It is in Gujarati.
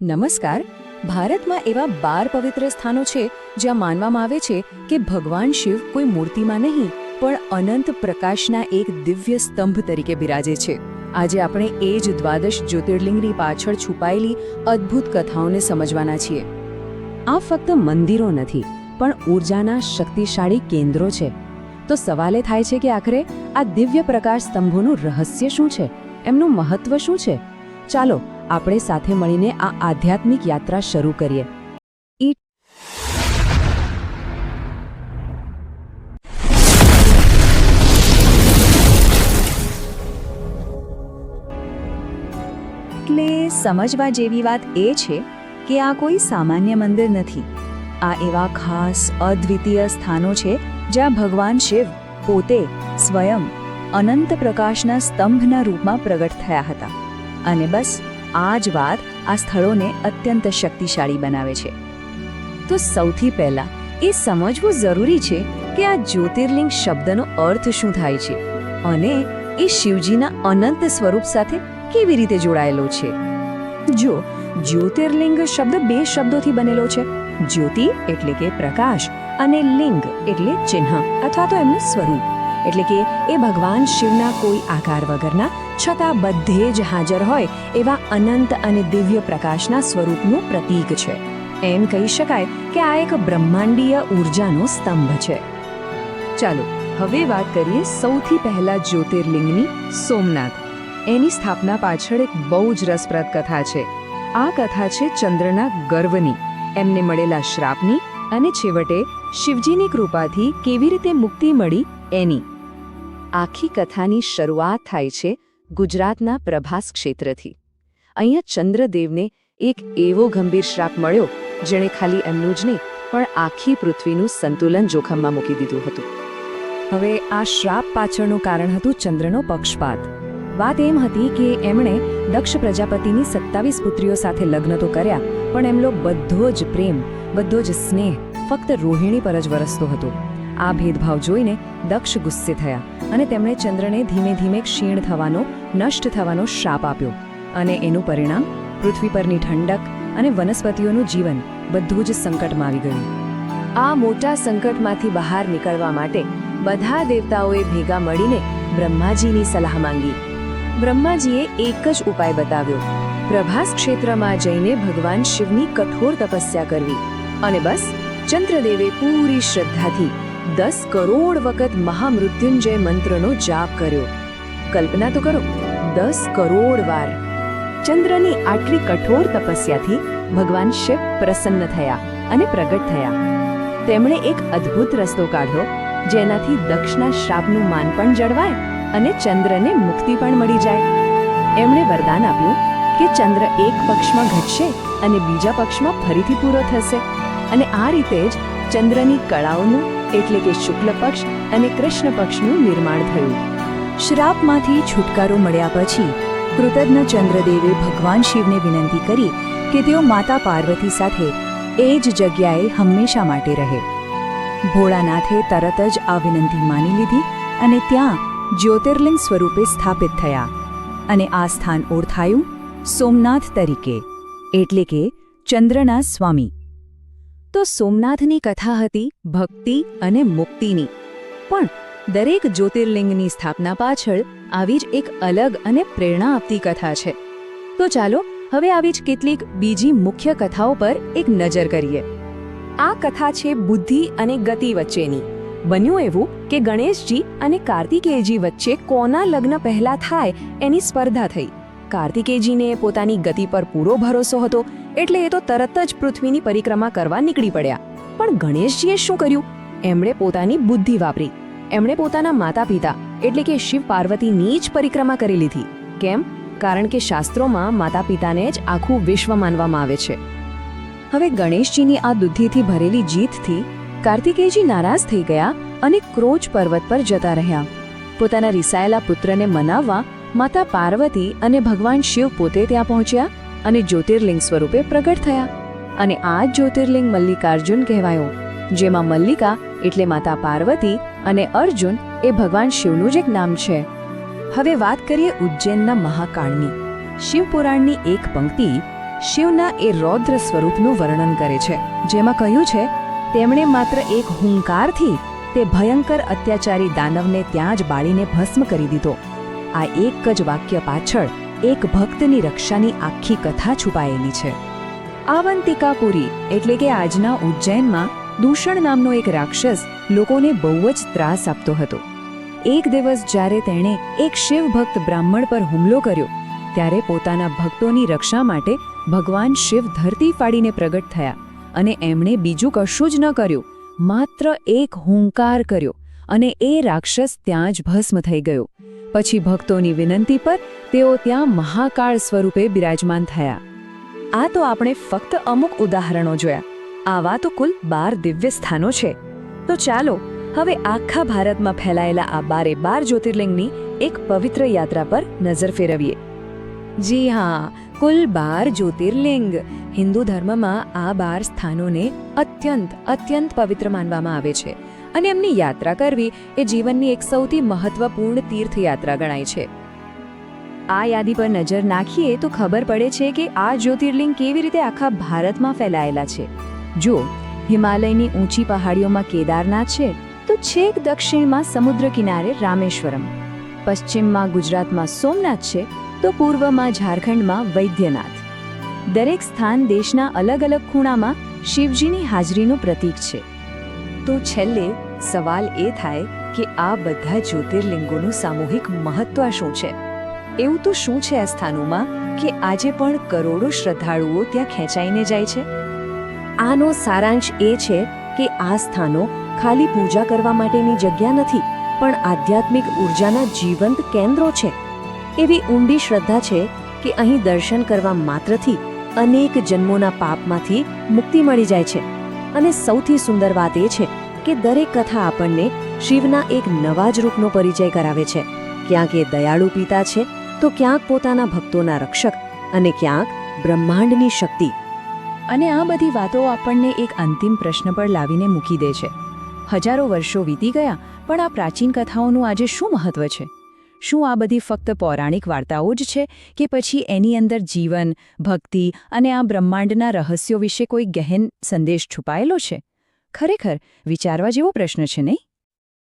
નમસ્કાર. ભારતમાં એવા બાર પવિત્ર સ્થાનો છે જ્યાં માનવામાં આવે છે કે ભગવાન શિવ કોઈ મૂર્તિમાં નહીં, પણ અનંત પ્રકાશના એક દિવ્ય સ્તંભ તરીકે બિરાજે છે. આજે આપણે એ જ દ્વાદશ જ્યોતિર્લિંગની પાછળ છુપાયેલી અદ્ભુત કથાઓને સમજવાના છીએ. આ ફક્ત મંદિરો નથી, પણ ઊર્જાના શક્તિશાળી કેન્દ્રો છે. તો સવાલે થાય છે કે આખરે આ દિવ્ય પ્રકાશ સ્તંભોનું રહસ્ય શું છે? એમનું મહત્વ શું છે? ચાલો આપણે સાથે મળીને આ આધ્યાત્મિક યાત્રા શરૂ કરીએ. એટલે સમજવા જેવી વાત એ છે કે આ કોઈ સામાન્ય મંદિર નથી. આ એવા ખાસ અદ્વિતીય સ્થાનો છે જ્યાં ભગવાન શિવ પોતે સ્વયં અનંત પ્રકાશના સ્તંભના રૂપમાં પ્રગટ થયા હતા. અને બસ આ જ વાત આ સ્થળોને અત્યંત શક્તિશાળી બનાવે છે. તો સૌથી પહેલા એ સમજવું જરૂરી છે કે આ જ્યોતિર્લિંગ શબ્દનો અર્થ શું થાય છે અને એ શિવજીના અનંત સ્વરૂપ સાથે કેવી રીતે જોડાયેલો છે. જો જ્યોતિર્લિંગ શબ્દ બે શબ્દોથી બનેલો છે, જ્યોતિ એટલે કે પ્રકાશ અને લિંગ એટલે ચિહ્ન અથવા તો એમનું સ્વરૂપ. એટલે કે એ ભગવાન શિવના કોઈ આકાર વગરના, છતાં બધે જ હાજર હોય એવા અનંત અને દિવ્ય પ્રકાશના સ્વરૂપનું પ્રતીક છે. એમ કહી શકાય કે આ એક બ્રહ્માંડીય ઉર્જાનો સ્તંભ છે. ચાલો, હવે વાત કરીએ સૌથી પહેલા જ્યોતિર્લિંગની, સોમનાથ. એની સ્થાપના પાછળ એક બહુ જ રસપ્રદ કથા છે. આ કથા છે ચંદ્રના ગર્વની. એમને મળેલા શ્રાપની અને છેવટે શિવજીની કૃપાથી કેવી રીતે મુક્તિ મળી એની. આખી કથાની શરૂઆત થાય છે ગુજરાતના પ્રભાસ ક્ષેત્રથી. અહીંયા ચંદ્રદેવને એક એવો ગંભીર શ્રાપ મળ્યો, જેણે ખાલી એમનું જ નહીં, પણ આખી પૃથ્વીનું સંતુલન જોખમમાં મૂકી દીધું હતું. હવે આ શ્રાપ પાછળનું કારણ હતું ચંદ્રનો પક્ષપાત. વાત એમ હતી કે એમણે દક્ષ પ્રજાપતિની સત્તાવીસ પુત્રીઓ સાથે લગ્ન તો કર્યા, પણ એમનો બધો જ પ્રેમ, બધો જ સ્નેહ, ફક્ત રોહિણી પર જ વરસતો હતો. આ ભેદભાવ જોઈને દક્ષ ગુસ્સે થયા. અને તેમણે ચંદ્રને ધીમે ધીમે ક્ષીણ થવાનો, નષ્ટ થવાનો શ્રાપ આપ્યો. અને એનું પરિણામ, પૃથ્વી પરની ઠંડક અને વનસ્પતિઓનું જીવન બધું જ સંકટમાં આવી ગયું. આ મોટા સંકટમાંથી બહાર નીકળવા માટે બધા દેવતાઓએ ભેગા મળીને બ્રહ્માજીની સલાહ માંગી. બ્રહ્માજીએ એક જ ઉપાય બતાવ્યો. પ્રભાસ ક્ષેત્રમાં જઈને ભગવાન શિવની કઠોર તપસ્યા કરવી. અને બસ, ચંદ્રદેવે પૂરી શ્રદ્ધાથી દસ કરોડ વખત મહામૃત્યુંજય મંત્રનો જાપ કર્યો. કલ્પના તો કરો, દસ કરોડ વાર. ચંદ્રની આટલી કઠોર તપસ્યાથી ભગવાન શિવ પ્રસન્ન થયા અને પ્રગટ થયા. તેમણે એક અદ્ભુત રસ્તો કાઢ્યો, જેનાથી દક્ષના શ્રાપનું માન પણ જળવાય અને ચંદ્રને મુક્તિ પણ મળી જાય. એમણે વરદાન આપ્યું કે ચંદ્ર એક પક્ષમાં ઘટશે અને બીજા પક્ષમાં ફરીથી પૂરો થશે. અને આ રીતે જ ચંદ્રની કળાઓનું એટલે કે શુક્લ પક્ષ અને કૃષ્ણ પક્ષનું નિર્માણ થયું. શ્રાપમાંથી છુટકારો મળ્યા પછી કૃતજ્ઞ ચંદ્રદેવે ભગવાન શિવને વિનંતી કરી કે તેઓ માતા પાર્વતી સાથે એ જ જગ્યાએ હંમેશા માટે રહે. ભોળાનાથે તરત જ આ વિનંતી માની લીધી અને ત્યાં જ્યોતિર્લિંગ સ્વરૂપે સ્થાપિત થયા અને આ સ્થાન ઓળખાયું સોમનાથ તરીકે, એટલે કે ચંદ્રના સ્વામી. તો સોમનાથની કથા હતી, ભક્તિ અને મુક્તિની. પણ દરેક જ્યોતિર્લિંગની સ્થાપના પાછળ આવી જ એક અલગ અને પ્રેરણા આપતી કથા છે. તો ચાલો, હવે આવી જ કેટલીક બીજી મુખ્ય કથાઓ પર એક નજર કરીએ. આ કથા છે બુદ્ધિ અને ગતિ વચ્ચેની. બન્યું એવું કે ગણેશજી અને કાર્તિકેયજી વચ્ચે કોના લગ્ન પહેલા થાય એની સ્પર્ધા થઈ. કાર્તિકેયજીને પોતાની ગતિ પર પૂરો ભરોસો હતો. એટલે એ તો તરત જ પૃથ્વીની પરિક્રમા કરવા નીકળી પડ્યા. પણ ગણેશજીએ શું કર્યું? એમણે પોતાની બુદ્ધિ વાપરી. એમણે પોતાના માતા પિતા એટલે કે શિવ પાર્વતીની જ પરિક્રમા કરી લીધી. કેમ? કારણ કે શાસ્ત્રોમાં માતા પિતાને જ આખું વિશ્વ માનવામાં આવે છે. હવે ગણેશજીની આ બુદ્ધિથી ભરેલી જીતથી કાર્તિકેયજી નારાજ થઈ ગયા અને ક્રોચ પર્વત પર જતા રહ્યા. પોતાના રિસાયેલા પુત્રને મનાવવા માતા પાર્વતી અને ભગવાન શિવ પોતે ત્યાં પહોંચ્યા. અને જ્યોતિર્લિંગ સ્વરૂપે પ્રગટ થયા. અને આ જ્યોતિર્લિંગ મલ્લિકાર્જુન કહેવાયો, જેમાં મલ્લિકા એટલે માતા પાર્વતી અને અર્જુન એ ભગવાન શિવનું જ એક નામ છે. હવે વાત કરીએ ઉજ્જૈનના મહાકાળની. શિવપુરાણની એક પંક્તિ શિવના એ રૌદ્ર સ્વરૂપનું વર્ણન કરે છે, જેમાં કહ્યું છે, તેમણે માત્ર એક હુંકારથી તે ભયંકર અત્યાચારી દાનવને ત્યાં જ બાળીને ભસ્મ કરી દીધો. આ એક જ વાક્ય પાછળ એક ભક્તની રક્ષાની આખી કથા છુપાયેલી છે. આવંતિકાપુરી એટલે કે આજના ઉજ્જૈનમાં દૂષણ નામનો એક રાક્ષસ લોકોને બહુ જ ત્રાસ આપતો હતો. એક દિવસ જ્યારે તેણે એક શિવ ભક્ત બ્રાહ્મણ પર હુમલો કર્યો, ત્યારે પોતાના ભક્તોની રક્ષા માટે ભગવાન શિવ ધરતી ફાડીને પ્રગટ થયા અને એમણે બીજું કશું જ ન કર્યું, માત્ર એક હુંકાર કર્યો અને એ રાક્ષસ ત્યાં જ ભસ્મ થઈ ગયો. પછી ભક્તોની વિનંતી પર તેઓ ત્યાં મહાકાળ સ્વરૂપે બિરાજમાન થયા. આ તો આપણે ફક્ત અમુક ઉદાહરણો જોયા. આવા તો કુલ બાર દિવ્ય સ્થાનો છે. તો ચાલો, હવે આખા ભારતમાં ફેલાયેલા આ બારે બાર જ્યોતિર્લિંગની એક પવિત્ર યાત્રા પર નજર ફેરવીએ. જી હા, કુલ બાર જ્યોતિર્લિંગ. હિન્દુ ધર્મમાં આ બાર સ્થાનોને અત્યંત અત્યંત પવિત્ર માનવામાં આવે છે. અને એમની યાત્રા કરવી એ જીવનની એક સૌથી મહત્વપૂર્ણ તીર્થયાત્રા ગણાય છે. આ યાદી પર નજર નાખીએ તો ખબર પડે છે કે આ જ્યોતિર્લિંગ કેવી રીતે આખા ભારતમાં ફેલાયેલા છે. જો હિમાલયની ઊંચી પહાડીઓમાં કેદારનાથ છે, તો છેક દક્ષિણમાં સમુદ્ર કિનારે રામેશ્વરમ. પશ્ચિમમાં ગુજરાતમાં સોમનાથ છે, તો પૂર્વમાં ઝારખંડમાં વૈદ્યનાથ. દરેક સ્થાન દેશના અલગ અલગ ખૂણામાં શિવજીની હાજરીનું પ્રતીક છે. તો છેલ્લે સવાલ એ થાય કે આ બધા જ્યોતિર્લિંગોનું સામૂહિક મહત્વ શું છે? એવું તો શું છે આ સ્થાનોમાં કે આજે પણ કરોડો શ્રદ્ધાળુઓ ત્યાં ખેંચાઈને જાય છે? આનો સારાંશ એ છે કે આ સ્થાનો ખાલી પૂજા કરવા માટેની જગ્યા નથી, પણ આધ્યાત્મિક ઉર્જાના જીવંત કેન્દ્રો છે. એવી ઊંડી શ્રદ્ધા છે કે અહીં દર્શન કરવા માત્રથી અનેક જન્મોના પાપમાંથી મુક્તિ મળી જાય છે. અને સૌથી સુંદર વાત એ છે કે દરેક કથા આપણને શિવના એક નવા જ રૂપનો પરિચય કરાવે છે. ક્યાંક એ દયાળુ પિતા છે તો ક્યાંક પોતાના ભક્તોના રક્ષક અને ક્યાંક બ્રહ્માંડની શક્તિ. અને આ બધી વાતો આપણને એક અંતિમ પ્રશ્ન પર લાવીને મૂકી દે છે. હજારો વર્ષો વીતી ગયા, પણ આ પ્રાચીન કથાઓનું આજે શું મહત્વ છે? શું આ બધી ફક્ત પૌરાણિક વાર્તાઓ જ છે કે પછી એની અંદર જીવન, ભક્તિ અને આ બ્રહ્માંડના રહસ્યો વિશે કોઈ ગહેન સંદેશ છુપાયેલો છે? ખરેખર વિચારવા જેવો પ્રશ્ન છે, નહીં?